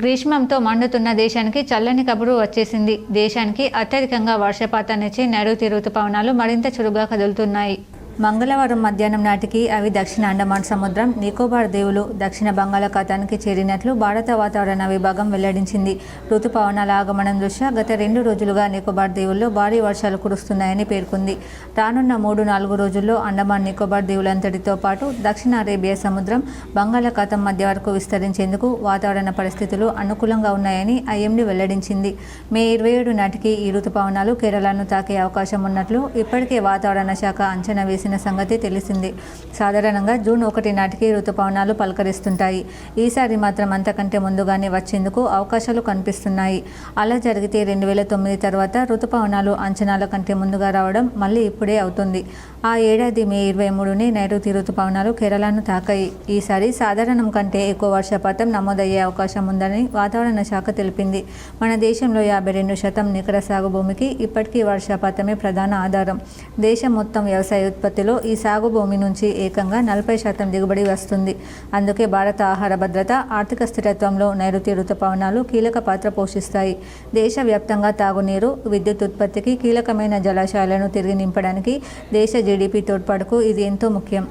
గ్రీష్మంతో మండుతున్న దేశానికి చల్లని కబురు వచ్చేసింది. దేశానికి అత్యధికంగా వర్షపాతాన్నిచ్చే నైరుతి ఋతుపవనాలు మరింత చురుగ్గా కదులుతున్నాయి. మంగళవారం మధ్యాహ్నం నాటికి అవి దక్షిణ అండమాన్ సముద్రం నికోబార్ దీవులు దక్షిణ బంగాళాఖాతానికి చేరినట్లు భారత వాతావరణ విభాగం వెల్లడించింది. ఋతుపవనాల ఆగమనం దృష్ట్యా గత రెండు రోజులుగా నికోబార్ దీవుల్లో భారీ వర్షాలు కురుస్తున్నాయని పేర్కొంది. రానున్న మూడు నాలుగు రోజుల్లో అండమాన్ నికోబార్ దీవులంతటితో పాటు దక్షిణ అరేబియా సముద్రం బంగాళాఖాతం మధ్య వరకు విస్తరించేందుకు వాతావరణ పరిస్థితులు అనుకూలంగా ఉన్నాయని ఐఎండీ వెల్లడించింది. మే ఇరవై ఏడు నాటికి ఈ ఋతుపవనాలు కేరళను తాకే అవకాశం ఉన్నట్లు ఇప్పటికే వాతావరణ శాఖ అంచనా చేసిన సంగతి తెలిసింది. సాధారణంగా జూన్ ఒకటి నాటికి ఋతుపవనాలు పలకరిస్తుంటాయి. ఈసారి మాత్రం అంతకంటే ముందుగానే వచ్చేందుకు అవకాశాలు కనిపిస్తున్నాయి. అలా జరిగితే రెండు వేల తొమ్మిది తర్వాత ఋతుపవనాలు అంచనాల కంటే ముందుగా రావడం మళ్ళీ ఇప్పుడే అవుతుంది. ఆ ఏడాది మే ఇరవై మూడుని నైరుతి ఋతుపవనాలు కేరళను తాకాయి. ఈసారి సాధారణం కంటే ఎక్కువ వర్షపాతం నమోదయ్యే అవకాశం ఉందని వాతావరణ శాఖ తెలిపింది. మన దేశంలో యాభై రెండు శాతం నికర సాగు భూమికి ఇప్పటికీ వర్షపాతమే ప్రధాన ఆధారం. దేశం మొత్తం వ్యవసాయ ఉత్పత్తిలో ఈ సాగు భూమి నుంచి ఏకంగా నలభై శాతం దిగుబడి వస్తుంది. అందుకే భారత ఆహార భద్రత ఆర్థిక స్థిరత్వంలో నైరుతి ఋతుపవనాలు కీలక పాత్ర పోషిస్తాయి. దేశవ్యాప్తంగా తాగునీరు విద్యుత్ ఉత్పత్తికి కీలకమైన జలాశయాలను తిరిగి నింపడానికి దేశ టీడీపీ తోడ్పాటుకు ఇది ఎంతో ముఖ్యం.